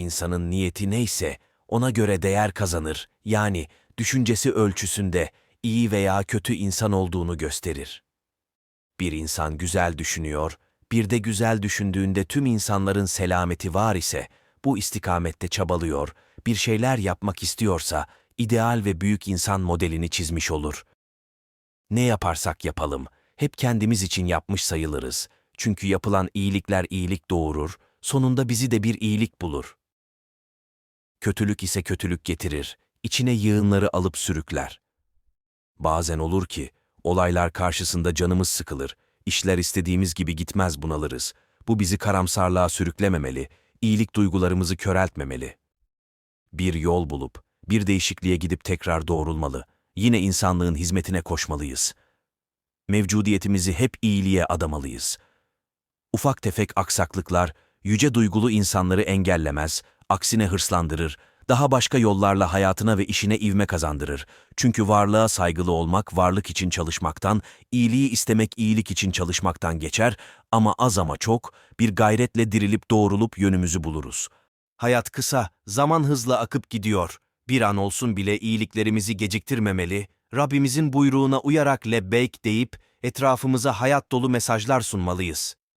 İnsanın niyeti neyse ona göre değer kazanır. Yani düşüncesi ölçüsünde iyi veya kötü insan olduğunu gösterir. Bir insan güzel düşünüyor, bir de güzel düşündüğünde tüm insanların selameti var ise, bu istikamette çabalıyor, bir şeyler yapmak istiyorsa, ideal ve büyük insan modelini çizmiş olur. Ne yaparsak yapalım, hep kendimiz için yapmış sayılırız. Çünkü yapılan iyilikler iyilik doğurur, sonunda bizi de bir iyilik bulur. Kötülük ise kötülük getirir, içine yığınları alıp sürükler. Bazen olur ki, olaylar karşısında canımız sıkılır, işler istediğimiz gibi gitmez bunalırız. Bu bizi karamsarlığa sürüklememeli, iyilik duygularımızı köreltmemeli. Bir yol bulup, bir değişikliğe gidip tekrar doğrulmalı, yine insanlığın hizmetine koşmalıyız. Mevcudiyetimizi hep iyiliğe adamalıyız. Ufak tefek aksaklıklar, yüce duygulu insanları engellemez, aksine hırslandırır, daha başka yollarla hayatına ve işine ivme kazandırır. Çünkü varlığa saygılı olmak varlık için çalışmaktan, iyiliği istemek iyilik için çalışmaktan geçer ama az ama çok bir gayretle dirilip doğrulup yönümüzü buluruz. Hayat kısa, zaman hızla akıp gidiyor. Bir an olsun bile iyiliklerimizi geciktirmemeli, Rabbimizin buyruğuna uyarak lebbeyk deyip etrafımıza hayat dolu mesajlar sunmalıyız.